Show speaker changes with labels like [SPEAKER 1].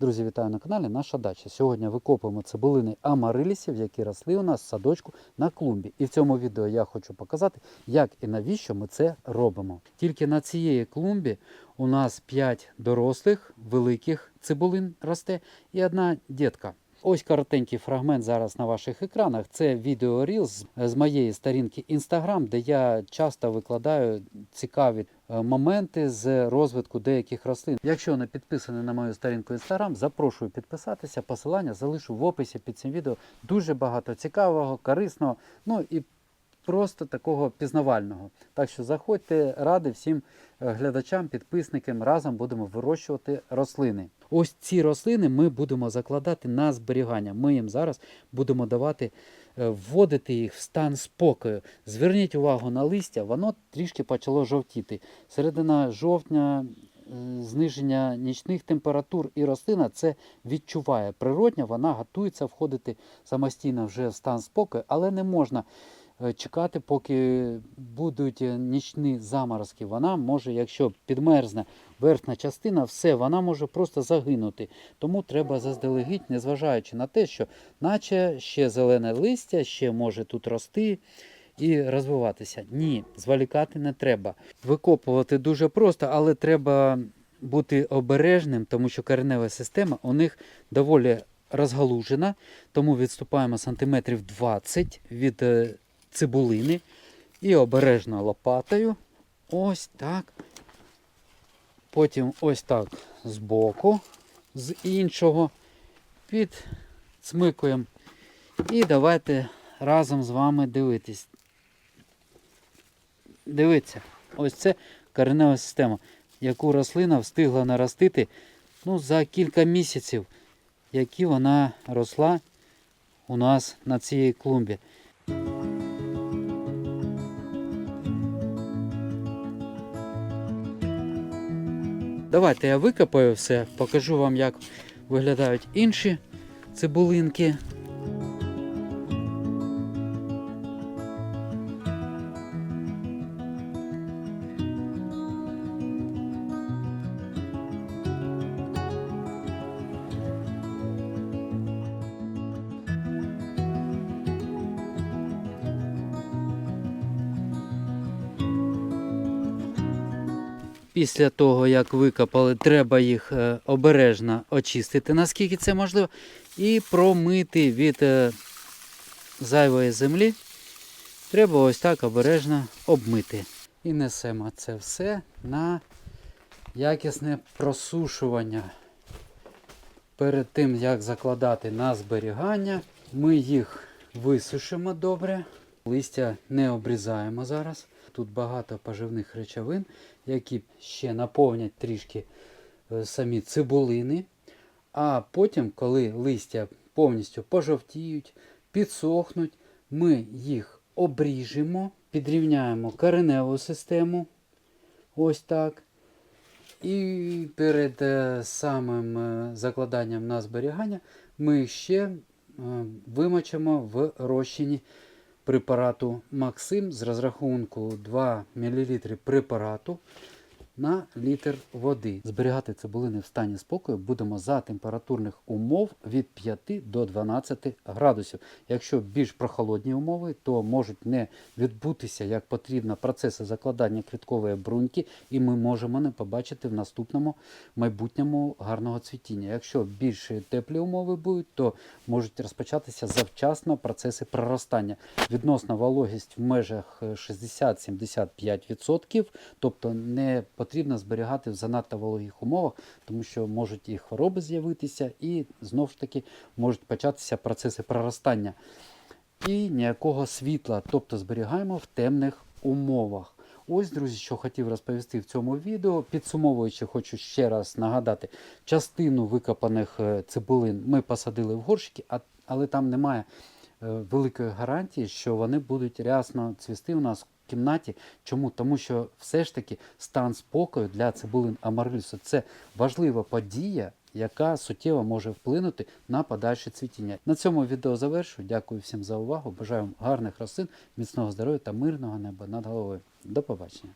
[SPEAKER 1] Друзі, вітаю на каналі Наша дача. Сьогодні викопуємо цибулини амарилісів, які росли у нас в садочку на клумбі. І в цьому відео я хочу показати, як і навіщо ми це робимо. Тільки на цієї клумбі у нас 5 дорослих великих цибулин росте і одна дітка. Ось коротенький фрагмент зараз на ваших екранах. Це відео Reels з моєї сторінки Instagram, де я часто викладаю цікаві моменти з розвитку деяких рослин. Якщо не підписані на мою сторінку Instagram, запрошую підписатися. Посилання залишу в описі під цим відео. Дуже багато цікавого, корисного, ну і просто такого пізнавального. Так що заходьте, ради всім е, глядачам, підписникам. Разом будемо вирощувати рослини. Ось ці рослини ми будемо закладати на зберігання. Ми їм зараз будемо давати, е, вводити їх в стан спокою. Зверніть увагу на листя, воно трішки почало жовтіти. Середина жовтня, е, зниження нічних температур і рослина це відчуває. Природня вона готується входити самостійно вже в стан спокою, але не можна е, чекати, поки будуть е, нічні заморозки. Вона може, якщо підмерзне верхня частина, все, вона може просто загинути. Тому треба заздалегідь, незважаючи на те, що наче ще зелене листя, ще може тут рости. І розвиватися. Ні, зволікати не треба. Викопувати дуже просто, але треба бути обережним, тому що коренева система у них доволі розгалужена, тому відступаємо сантиметрів 20 від е, цибулини і обережно лопатою. Ось так. Потім ось так збоку, з іншого підсмикуємо. І давайте разом з вами дивитись. Дивіться, ось це коренева система, яку рослина встигла наростити ну, за кілька місяців, які вона росла у нас на цій клумбі. Давайте я викопаю все, покажу вам, як виглядають інші цибулинки. Після того, як викопали, треба їх е, обережно очистити, наскільки це можливо, і промити від е, зайвої землі. Треба ось так обережно обмити. І несемо це все на якісне просушування. Перед тим, як закладати на зберігання, ми їх висушимо добре. Листя не обрізаємо зараз. Тут багато поживних речовин, які ще наповнять трішки е, самі цибулини. А потім, коли листя повністю пожовтіють, підсохнуть, ми їх обріжемо, підрівняємо кореневу систему. Ось так. І перед е, самим е, закладанням на зберігання ми ще вимочимо в розчині препарату Максим з розрахунку 2 мл препарату на літр води. Зберігати цибулини в стані спокою будемо за температурних умов від 5 до 12 градусів. Якщо більш прохолодні умови, то можуть не відбутися як потрібно процеси закладання квіткової бруньки, і ми можемо не побачити в наступному майбутньому гарного цвітіння. Якщо більш теплі умови будуть, то можуть розпочатися завчасно процеси проростання. Відносна вологість в межах 60-75%, тобто не потрібно зберігати в занадто вологих умовах, тому що можуть і хвороби з'явитися, і знову ж таки можуть початися процеси проростання. І ніякого світла, тобто зберігаємо в темних умовах. Ось, друзі, що хотів розповісти в цьому відео. Підсумовуючи, хочу ще раз нагадати, частину викопаних е, цибулин ми посадили в горщики, але там немає великої гарантії, що вони будуть рясно цвісти у нас в кімнаті. Чому? Тому що все ж таки стан спокою для цибулин амарилісу це важлива подія, яка суттєво може вплинути на подальше цвітіння. На цьому відео завершую. Дякую всім за увагу. Бажаю вам гарних рослин, міцного здоров'я та мирного неба над головою. До побачення.